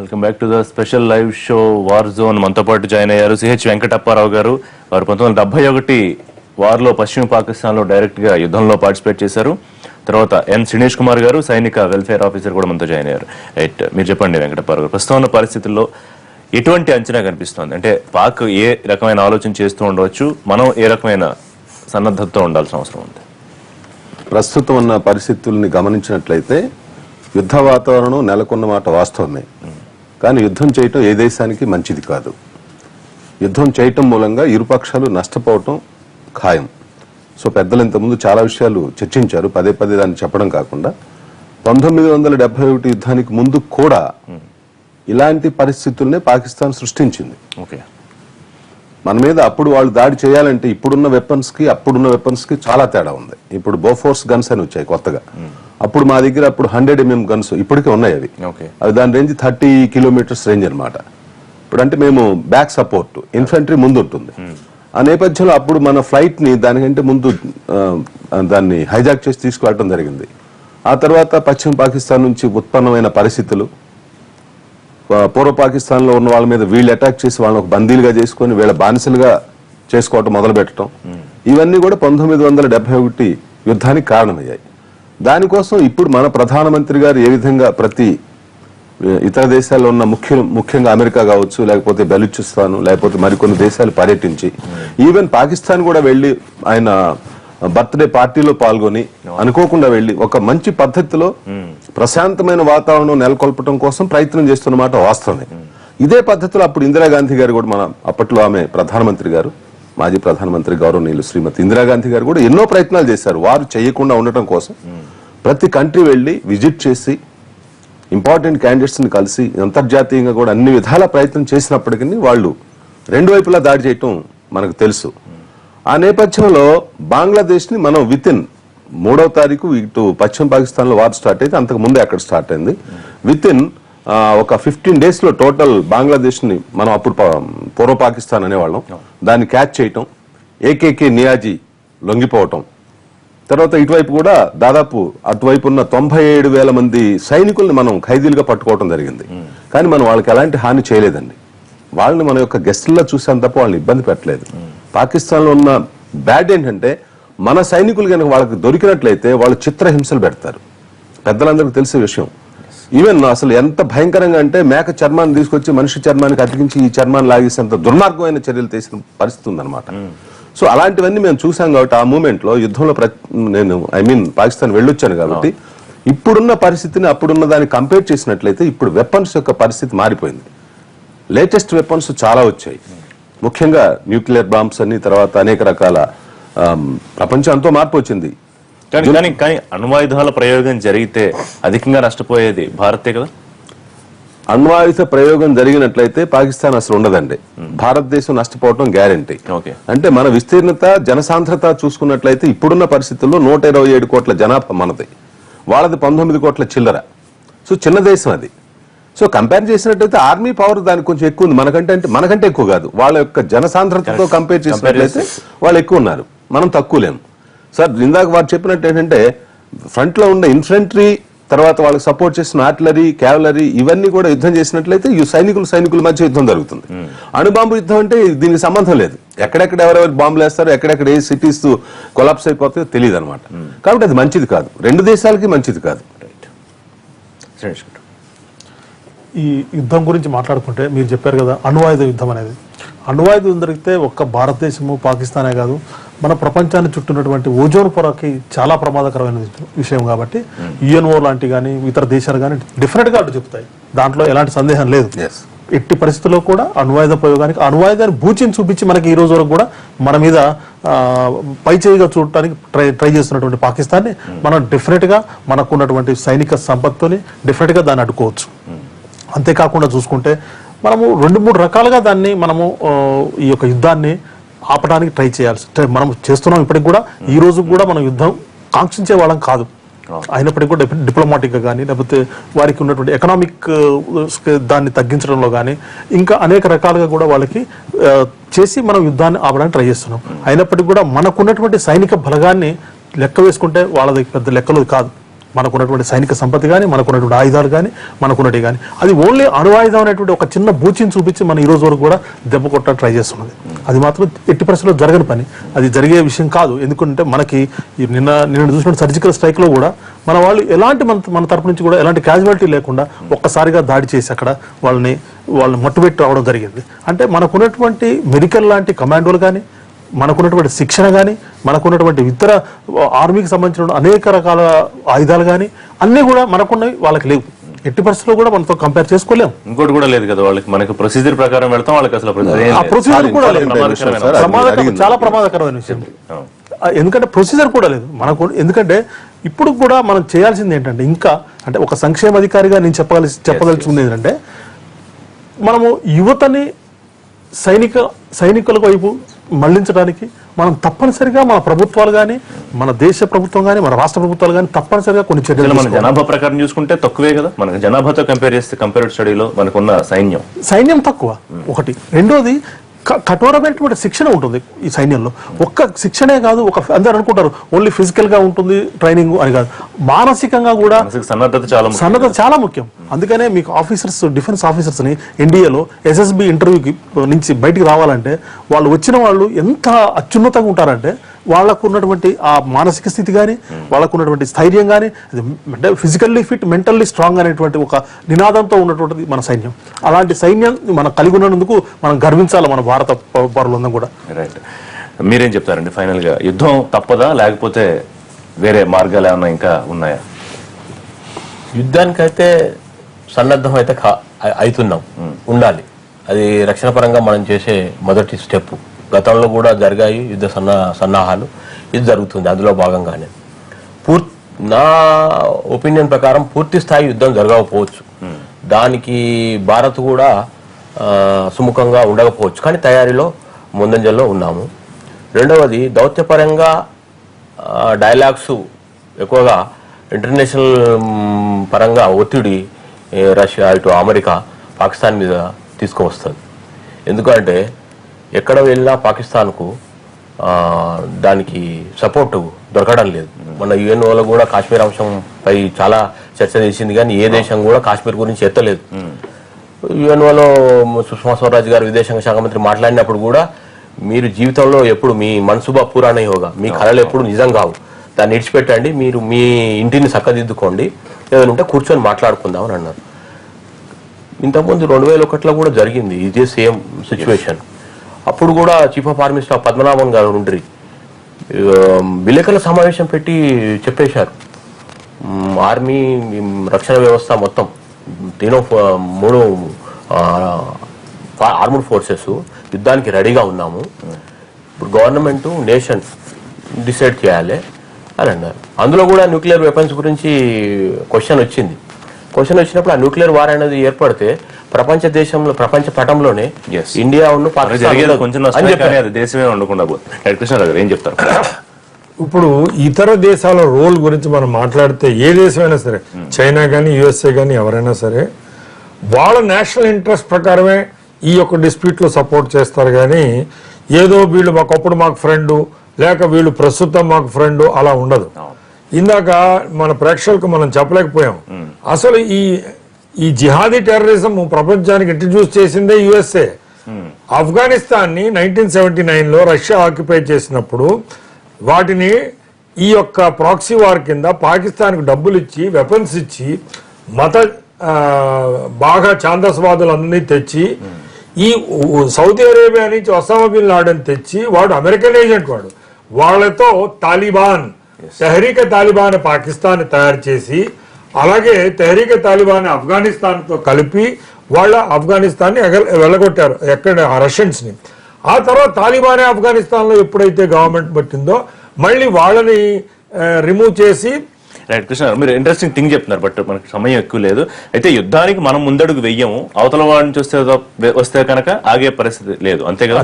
Welcome back to the special live show war zone. మనతో పాటు join అయ్యారు CH Venkatappa Rao గారు. వారు పంతొమ్మిది వందల డెబ్బై ఒకటి వార్లో పశ్చిమ పాకిస్తాన్లో డైరెక్ట్గా యుద్ధంలో పార్టిసిపేట్ చేశారు. తర్వాత ఎన్ శ్రీనేష్ కుమార్ గారు సైనిక వెల్ఫేర్ ఆఫీసర్ కూడా మనతో జాయిన్ అయ్యారు. రైట్ మీరు చెప్పండి వెంకటప్పారావు గారు. ప్రస్తుతం ఉన్న పరిస్థితుల్లో ఎటువంటి అంచనా కనిపిస్తోంది. అంటే పాక్ ఏ రకమైన ఆలోచన చేస్తూ ఉండవచ్చు మనం ఏ రకమైన సన్నద్ధతతో ఉండాల్సిన అవసరం ఉంది? ప్రస్తుతం ఉన్న పరిస్థితుల్ని గమనించినట్లయితే యుద్ధ వాతావరణం నెలకొన్న మాట వాస్తవమే. కానీ యుద్ధం చేయటం ఏ దేశానికి మంచిది కాదు. యుద్ధం చేయటం మూలంగా ఇరుపక్షాలు నష్టపోవటం ఖాయం. సో పెద్దలు ఇంతకుముందు చాలా విషయాలు చర్చించారు. పదే పదే దాన్ని చెప్పడం కాకుండా పంతొమ్మిది వందల డెబ్బై ఒకటి యుద్ధానికి ముందు కూడా ఇలాంటి పరిస్థితుల్నే పాకిస్తాన్ సృష్టించింది. ఓకే. మన మీద అప్పుడు వాళ్ళు దాడి చేయాలంటే ఇప్పుడున్న వెపన్స్కి అప్పుడున్న వెపన్స్కి చాలా తేడా ఉంది. ఇప్పుడు బోఫోర్స్ గన్స్ అని వచ్చాయి కొత్తగా. అప్పుడు మా దగ్గర అప్పుడు హండ్రెడ్ ఎంఎం గన్స్ ఇప్పటికే ఉన్నాయి అవి. ఓకే. అవి దాని రేంజ్ థర్టీ కిలోమీటర్స్ రేంజ్ అన్నమాట. ఇప్పుడు అంటే మేము బ్యాక్ సపోర్ట్ ఇన్ఫంట్రీ ముందు ఉంటుంది. ఆ నేపథ్యంలో అప్పుడు మన ఫ్లైట్ని దానికంటే ముందు దాన్ని హైజాక్ చేసి తీసుకువెళ్ళడం జరిగింది. ఆ తర్వాత పశ్చిమ పాకిస్తాన్ నుంచి ఉత్పన్నమైన పరిస్థితులు పూర్వ పాకిస్తాన్లో ఉన్న వాళ్ళ మీద వీళ్ళు అటాక్ చేసి వాళ్ళని ఒక బందీలుగా చేసుకొని వీళ్ళ బానిసలుగా చేసుకోవటం మొదలు పెట్టడం ఇవన్నీ కూడా పంతొమ్మిది వందల డెబ్బై ఒకటి యుద్ధానికి కారణమయ్యాయి. దానికోసం ఇప్పుడు మన ప్రధానమంత్రి గారు ఏ విధంగా ప్రతి ఇతర దేశాల్లో ఉన్న ముఖ్య ముఖ్యంగా అమెరికా కావచ్చు లేకపోతే బెలూచిస్తాన్ లేకపోతే మరికొన్ని దేశాలు పర్యటించి ఈవెన్ పాకిస్తాన్ కూడా వెళ్ళి ఆయన బర్త్డే పార్టీలో పాల్గొని అనుకోకుండా వెళ్ళి ఒక మంచి పద్ధతిలో ప్రశాంతమైన వాతావరణం నెలకొల్పడం కోసం ప్రయత్నం చేస్తున్నమాట వాస్తవమే. ఇదే పద్ధతిలో అప్పుడు ఇందిరాగాంధీ గారు కూడా మన అప్పట్లో ఆమె ప్రధానమంత్రి గారు మాజీ ప్రధానమంత్రి గౌరవనీయులు శ్రీమతి ఇందిరాగాంధీ గారు కూడా ఎన్నో ప్రయత్నాలు చేశారు. వారు చేయకుండా ఉండటం కోసం ప్రతి కంట్రీ వెళ్ళి విజిట్ చేసి ఇంపార్టెంట్ క్యాండిడేట్స్ని కలిసి అంతర్జాతీయంగా కూడా అన్ని విధాల ప్రయత్నం చేసినప్పటికీ వాళ్ళు రెండు వైపులా దాడి చేయటం మనకు తెలుసు. ఆ నేపథ్యంలో బంగ్లాదేశ్ని మనం విత్ ఇన్ మూడవ తారీఖు ఇటు పశ్చిమ పాకిస్తాన్లో వార్ స్టార్ట్ అయితే అంతకు ముందే అక్కడ స్టార్ట్ అయింది. విత్ ఇన్ ఒక ఫిఫ్టీన్ డేస్లో టోటల్ బంగ్లాదేశ్ని మనం అప్పుడు పూర్వ పాకిస్తాన్ అనేవాళ్ళం. దాన్ని క్యాచ్ చేయటం ఏకేకే నియాజీ లొంగిపోవటం. తర్వాత ఇటువైపు కూడా దాదాపు అటువైపు ఉన్న తొంభై ఏడు వేల మంది సైనికుల్ని మనం ఖైదీలుగా పట్టుకోవడం జరిగింది. కానీ మనం వాళ్ళకి ఎలాంటి హాని చేయలేదండి. వాళ్ళని మన యొక్క గెస్టుల్లో చూసాం తప్ప వాళ్ళని ఇబ్బంది పెట్టలేదు. పాకిస్తాన్లో ఉన్న బ్యాడ్ ఏంటంటే మన సైనికులు కనుక వాళ్ళకి దొరికినట్లయితే వాళ్ళు చిత్రహింసలు పెడతారు. పెద్దలందరికీ తెలిసే విషయం. ఈవెన్ అసలు ఎంత భయంకరంగా అంటే మేక చర్మాన్ని తీసుకొచ్చి మనిషి చర్మానికి అతికించి ఈ చర్మాన్ని లాగేసేంత దుర్మార్గమైన చర్యలు తీసిన పరిస్థితి ఉందన్నమాట. సో అలాంటివన్నీ మేము చూసాం కాబట్టి ఆ మూమెంట్లో యుద్ధంలో నేను ఐ మీన్ పాకిస్తాన్ వెళ్ళొచ్చాను కాబట్టి ఇప్పుడున్న పరిస్థితిని అప్పుడున్న దాన్ని కంపేర్ చేసినట్లయితే ఇప్పుడు వెపన్స్ యొక్క పరిస్థితి మారిపోయింది. లేటెస్ట్ వెపన్స్ చాలా వచ్చాయి. ముఖ్యంగా న్యూక్లియర్ బాంబ్స్ అని తర్వాత అనేక రకాల ప్రపంచం ఎంతో మార్పు వచ్చింది. కానీ కానీ కానీ అణ్వాయుధాల ప్రయోగం జరిగితే అధికంగా నష్టపోయేది భారతే కదా? అణ్వాయుధ ప్రయోగం జరిగినట్లయితే పాకిస్తాన్ అసలు ఉండదండి. భారతదేశం నష్టపోవటం గ్యారంటీ. అంటే మన విస్తీర్ణత జనసాంద్రత చూసుకున్నట్లయితే ఇప్పుడున్న పరిస్థితుల్లో నూట ఇరవై ఏడు కోట్ల జనాభా మనది. వాళ్ళది పంతొమ్మిది కోట్ల చిల్లర. సో చిన్న దేశం అది. సో కంపేర్ చేసినట్లయితే ఆర్మీ పవర్ దానికి కొంచెం ఎక్కువ ఉంది. మనకంటే అంటే మనకంటే ఎక్కువ కాదు. వాళ్ళ యొక్క జనసాంద్రతతో కంపేర్ చేసినట్లయితే వాళ్ళు ఎక్కువ ఉన్నారు. మనం తక్కువ లేము సార్ ఇందాక వారు చెప్పినట్టు ఏంటంటే ఫ్రంట్లో ఉన్న ఇన్ఫంట్రీ తర్వాత వాళ్ళకి సపోర్ట్ చేసిన ఆర్టిలరీ క్యావలరీ ఇవన్నీ కూడా యుద్ధం చేసినట్లయితే ఈ సైనికులు సైనికుల మధ్య యుద్ధం జరుగుతుంది. అణుబాంబు యుద్ధం అంటే దీనికి సంబంధం లేదు. ఎక్కడెక్కడ ఎవరెవరు బాంబులు వేస్తారో ఎక్కడెక్కడ ఏ సిటీస్ కొలాప్స్ అయిపోతాయో తెలియదు అనమాట కాబట్టి అది మంచిది కాదు. రెండు దేశాలకి మంచిది కాదు. రైట్ శ్రేణేష్ గారు. ఈ యుద్ధం గురించి మాట్లాడుకుంటే మీరు చెప్పారు కదా అణువాయుధ యుద్ధం అనేది. అణువాయుధ జరిగితే ఒక్క భారతదేశము పాకిస్తానే కాదు. మన ప్రపంచాన్ని చుట్టూన్నటువంటి ఓజోన్ పొరకి చాలా ప్రమాదకరమైన విషయం కాబట్టి యుఎన్ఓ లాంటి కానీ ఇతర దేశాలు కానీ గా అడ్డు చెప్తాయి. దాంట్లో ఎలాంటి సందేహం లేదు. ఎట్టి పరిస్థితుల్లో కూడా అణువాయుధ ప్రయోగానికి అణువాయుధాన్ని బూచిని చూపించి మనకి ఈ రోజు వరకు కూడా మన మీద ఆ, పై చేయిగా చూడటానికి ట్రై ట్రై చేస్తున్నటువంటి పాకిస్తాన్ని మనం డెఫినెట్గా మనకు ఉన్నటువంటి సైనిక సంపత్తుని డెఫినెట్గా దాన్ని అడ్డుకోవచ్చు. అంతేకాకుండా చూసుకుంటే మనము రెండు మూడు రకాలుగా దాన్ని మనము ఈ యొక్క యుద్ధాన్ని ఆపడానికి ట్రై చేయాల్సి మనం చేస్తున్నాం ఇప్పటికి కూడా ఈ రోజు కూడా మనం యుద్ధం కాంక్షించే వాళ్ళం కాదు. అయినప్పటికీ కూడా డిప్లొమాటిక్గా కానీ లేకపోతే వారికి ఉన్నటువంటి ఎకనామిక్ దాన్ని తగ్గించడంలో కానీ ఇంకా అనేక రకాలుగా కూడా వాళ్ళకి చేసి మనం యుద్ధాన్ని ఆపడానికి ట్రై చేస్తున్నాం. అయినప్పటికీ కూడా మనకున్నటువంటి సైనిక బలగాన్ని లెక్క వేసుకుంటే వాళ్ళది పెద్ద లెక్కలు కాదు. మనకున్నటువంటి సైనిక సంపత్తి కానీ మనకున్నటువంటి ఆయుధాలు కానీ మనకున్నవి కానీ అది ఓన్లీ అణువాయుధం అనేటువంటి ఒక చిన్న బూచిని చూపించి మన ఈ రోజు వరకు కూడా దెబ్బ కొట్ట ట్రై చేస్తున్నది. అది మాత్రం ఎట్టి పరిస్థితుల్లో జరగని పని. అది జరిగే విషయం కాదు. ఎందుకంటే మనకి నిన్న నిన్న చూసిన సర్జికల్ స్ట్రైక్లో కూడా మన వాళ్ళు ఎలాంటి మన మన తరపు నుంచి కూడా ఎలాంటి క్యాజువాలిటీ లేకుండా ఒక్కసారిగా దాడి చేసి అక్కడ వాళ్ళని వాళ్ళని మట్టుబెట్టి రావడం జరిగింది. అంటే మనకున్నటువంటి మెడికల్ లాంటి కమాండోలు కానీ మనకున్నటువంటి శిక్షణ కానీ మనకున్నటువంటి ఇతర ఆర్మీకి సంబంధించిన అనేక రకాల ఆయుధాలు కానీ అన్నీ కూడా మనకున్నవి వాళ్ళకి లేవు. ఎట్టి పరిస్థితుల్లో కూడా మనతో కంపేర్ చేసుకోలేము ఇంకోటి కూడా లేదు కదా వాళ్ళకి మనకి ప్రొసీజర్ ప్రకారం వెళ్తాం వాళ్ళకి అసలు. ప్రొసీజర్ కూడా లేదు. ప్రమాదకరం. చాలా ప్రమాదకరమైన విషయం. ఎందుకంటే ప్రొసీజర్ కూడా లేదు. మనకు ఎందుకంటే ఇప్పుడు కూడా మనం చేయాల్సింది ఏంటంటే ఇంకా అంటే ఒక సంక్షేమ అధికారిగా నేను చెప్పగలి చెప్పదలుచుకుంది ఏంటంటే మనము యువతని సైనిక సైనికుల వైపు మళ్ళించడానికి మనం తప్పనిసరిగా మన ప్రభుత్వాలు కానీ మన దేశ ప్రభుత్వం కానీ మన రాష్ట్ర ప్రభుత్వాలు కానీ తప్పనిసరిగా కొన్ని చర్యలు మన. జనాభా ప్రకారం చూసుకుంటే తక్కువే కదా. మనకి జనాభాతో కంపేర్ చేస్తే కంపేర్డ్ స్టడీలో మనకున్న సైన్యం. సైన్యం తక్కువ. ఒకటి. రెండోది కఠోరమైనటువంటి శిక్షణ ఉంటుంది ఈ సైన్యంలో. ఒక్క శిక్షణే కాదు ఒక అందరు అనుకుంటారు ఓన్లీ ఫిజికల్గా ఉంటుంది ట్రైనింగ్ అని కాదు. మానసికంగా కూడా సన్నద్ధత చాలా. సన్నద్ధత చాలా ముఖ్యం. అందుకనే మీకు ఆఫీసర్స్ డిఫెన్స్ ఆఫీసర్స్ని ఎన్డీఏలో ఎస్ఎస్బి ఇంటర్వ్యూకి నుంచి బయటికి రావాలంటే వాళ్ళు వచ్చిన వాళ్ళు ఎంత అత్యున్నతంగా ఉంటారంటే వాళ్ళకు ఉన్నటువంటి ఆ మానసిక స్థితి కానీ వాళ్ళకు ఉన్నటువంటి స్థైర్యం కానీ అంటే ఫిజికల్లీ ఫిట్ మెంటల్లీ స్ట్రాంగ్ అనేటువంటి ఒక నినాదంతో ఉన్నటువంటిది మన సైన్యం. అలాంటి సైన్యం మనం కలిగి ఉన్నందుకు మనం గర్వించాలి మన భారత పౌరులందరం కూడా. రైట్ మీరేం చెప్తారండి? ఫైనల్గా యుద్ధం తప్పదా? లేకపోతే వేరే మార్గాలు ఏమైనా ఇంకా ఉన్నాయా? యుద్ధానికైతే సన్నద్ధం అయితే అవుతున్నాం ఉండాలి. అది రక్షణ పరంగా మనం చేసే మొదటి స్టెప్ గతంలో కూడా జరిగాయి యుద్ధ సన్నా సన్నాహాలు. ఇది జరుగుతుంది అందులో భాగంగానే. పూర్తి నా ఒపీనియన్ ప్రకారం పూర్తి స్థాయి యుద్ధం జరగకపోవచ్చు. దానికి భారత్ కూడా సుముఖంగా ఉండకపోవచ్చు. కానీ తయారీలో ముందంజల్లో ఉన్నాము. రెండవది దౌత్యపరంగా డైలాగ్స్ ఎక్కువగా ఇంటర్నేషనల్ పరంగా ఒత్తిడి రష్యా ఇటు అమెరికా పాకిస్తాన్ మీద తీసుకువస్తుంది. ఎందుకంటే ఎక్కడ వెళ్ళినా పాకిస్తాన్కు దానికి సపోర్ట్ దొరకడం లేదు. మన యుఎన్ వాళ్ళు కూడా కాశ్మీర్ అంశంపై చాలా చర్చ చేసింది కానీ ఏ దేశం కూడా కాశ్మీర్ గురించి ఎత్తలేదు. యుఎన్ఓలో సుష్మా స్వరాజ్ గారు విదేశాంగ శాఖ మంత్రి మాట్లాడినప్పుడు కూడా మీరు జీవితంలో ఎప్పుడు మీ మనసుబా పురాణ యోగా మీ కళలు ఎప్పుడు నిజం కావు. దాన్ని ఇడిచిపెట్టండి మీరు మీ ఇంటిని చక్కదిద్దుకోండి ఏదైనా ఉంటే కూర్చొని మాట్లాడుకుందాం అని అన్నారు. ఇంతకుముందు రెండు వేల ఒకటిలో కూడా జరిగింది ఇదే సేమ్ సిచ్యువేషన్. అప్పుడు కూడా chief of army staff Padmanabhan garu ఉండ్రి. విలేకరుల సమావేశం పెట్టి చెప్పేశారు. ఆర్మీ రక్షణ వ్యవస్థ మొత్తం తీనో మూడు ఆర్మడ్ ఫోర్సెస్ యుద్ధానికి రెడీగా ఉన్నాము. ఇప్పుడు గవర్నమెంట్ నేషన్ డిసైడ్ చేయాలి అని అన్నారు. అందులో కూడా న్యూక్లియర్ వెపన్స్ గురించి క్వశ్చన్ వచ్చింది. క్వశ్చన్ వచ్చినప్పుడు ఆ న్యూక్లియర్ వార్ అనేది ఏర్పడితే ప్రపంచ దేశంలో ప్రపంచ పటంలోనే. ఇండియా ఉన్న పాకిస్తాన్ కొంచెం దేశమే ఉండకుండా పోతుంది. రైట్ కృష్ణారావు గారు ఏం చెప్తారు? ఇప్పుడు ఇతర దేశాల రోల్ గురించి మనం మాట్లాడితే ఏ దేశమైనా సరే చైనా కానీ యుఎస్ఏ కానీ ఎవరైనా సరే వాళ్ళ నేషనల్ ఇంట్రెస్ట్ ప్రకారమే ఈ యొక్క డిస్ప్యూట్లో సపోర్ట్ చేస్తారు కానీ ఏదో వీళ్ళు మాకప్పుడు మాకు ఫ్రెండ్ లేక వీళ్ళు ప్రస్తుతం మాకు ఫ్రెండ్ అలా ఉండదు. ఇందాక మన ప్రేక్షకులకు మనం చెప్పలేకపోయాం. అసలు ఈ ఈ జిహాదీ టెర్రరిజం ప్రపంచానికి ఇంట్రడ్యూస్ చేసిందే యుఎస్ఏ ఆఫ్ఘనిస్తాన్ని నైన్టీన్ సెవెంటీ నైన్లో రష్యా ఆక్యుపై చేసినప్పుడు వాటిని ఈ యొక్క ప్రాక్సీ వార్ కింద పాకిస్తాన్కి డబ్బులు ఇచ్చి వెపన్స్ ఇచ్చి మత బాగా ఛాందస్వాదులందరినీ తెచ్చి ఈ సౌదీ అరేబియా నుంచి ఒసామా బిన్ లాడెన్ తెచ్చి వాడు అమెరికన్ ఏజెంట్ వాడు. వాళ్ళతో తాలిబాన్ తెహరీక తాలిబాన్ పాకిస్తాన్ తయారు చేసి అలాగే తెహరీక తాలిబాన్ ఆఫ్ఘనిస్తాన్తో కలిపి వాళ్ళ ఆఫ్ఘనిస్తాన్ని వెళ్ళగొట్టారు ఎక్కడ రష్యన్స్ని ఆ తర్వాత తాలిబానే ఆఫ్ఘనిస్తాన్లో ఎప్పుడైతే గవర్నమెంట్ పట్టిందో మళ్ళీ వాళ్ళని రిమూవ్ చేసి రైట్ కృష్ణ గారు, మీరు ఇంట్రెస్టింగ్ థింగ్ చెప్తున్నారు బట్ మనకి సమయం ఎక్కువ లేదు. అయితే యుద్ధానికి మనం ముందడుగు వెయ్యము అవతల వాడి నుంచి వస్తే వస్తే కనుక ఆగే పరిస్థితి లేదు. అంతే కదా?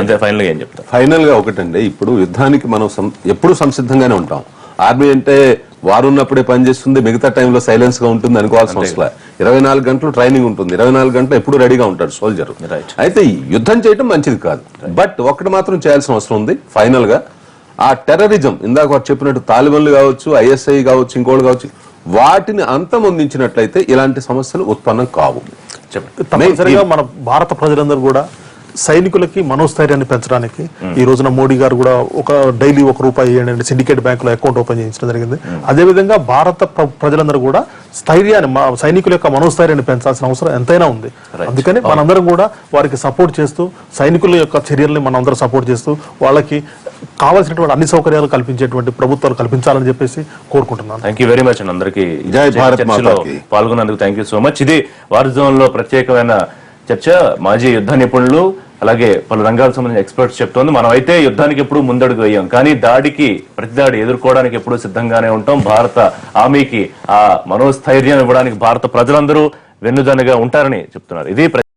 అంతే ఫైనల్గా ఏం చెప్తారు? ఫైనల్గా ఒకటండి ఇప్పుడు యుద్ధానికి మనం ఎప్పుడు సంసిద్ధంగానే ఉంటాం. ఆర్మీ అంటే వారు ఉన్నప్పుడే పనిచేస్తుంది మిగతా టైంలో సైలెన్స్గా ఉంటుంది అనుకోవాల్సిన అవసరం. ఇరవై నాలుగు గంటలు ట్రైనింగ్ ఉంటుంది. ఇరవై నాలుగు గంటలు ఎప్పుడు రెడీగా ఉంటాడు సోల్జర్. అయితే యుద్ధం చేయడం మంచిది కాదు. బట్ ఒకటి మాత్రం చేయాల్సిన అవసరం ఉంది. ఫైనల్గా ఆ టెర్రరిజం ఇందాక వారు చెప్పినట్టు తాలిబన్లు కావచ్చు ఐఎస్ఐ కావచ్చు ఇంకోళ్ళు కావచ్చు వాటిని అంతమొందించినట్లయితే ఇలాంటి సమస్యలు ఉత్పన్నం కావు. చెప్పండి. తప్పనిసరిగా మన భారత ప్రజలందరూ కూడా సైనికులకి మనోస్థైర్యాన్ని పెంచడానికి ఈ రోజున మోడీ గారు కూడా ఒక డైలీ ఒక రూపాయి ఇవ్వండి సిండికేట్ బ్యాంక్లో అకౌంట్ ఓపెన్ చేయించడం జరిగింది. అదే విధంగా భారత ప్ర- ప్రజలందరూ కూడా స్థైర్యాన్ని మా సైనికుల యొక్క మనోస్థైర్యాన్ని పెంచాల్సిన అవసరం ఎంతైనా ఉంది. అందుకని మనందరం కూడా వారికి సపోర్ట్ చేస్తూ సైనికుల యొక్క చర్యల్ని మనందరం సపోర్ట్ చేస్తూ వాళ్ళకి కావాల్సినటువంటి అన్ని సౌకర్యాలు కల్పించేటువంటి ప్రభుత్వాలు కల్పించాలని చెప్పేసి కోరుకుంటున్నాను. థ్యాంక్ యూ వెరీ మచ్ అండి అందరికి. పాల్గొన్నందుకు థ్యాంక్ యూ సో మచ్ ఇది వార్ జోన్లో ప్రత్యేకమైన చర్చ మాజీ యుద్ధ నిపుణులు అలాగే పలు రంగాలకు సంబంధించిన ఎక్స్పర్ట్స్ చెప్తోంది. మనం అయితే యుద్ధానికి ఎప్పుడు ముందడుగు అయ్యాం కానీ దాడికి ప్రతిదాడి ఎదుర్కోవడానికి ఎప్పుడు సిద్ధంగానే ఉంటాం. భారత ఆర్మీకి ఆ మనోస్థైర్యం ఇవ్వడానికి భారత ప్రజలందరూ వెన్నుదన్నుగా ఉంటారని చెప్తున్నారు. ఇది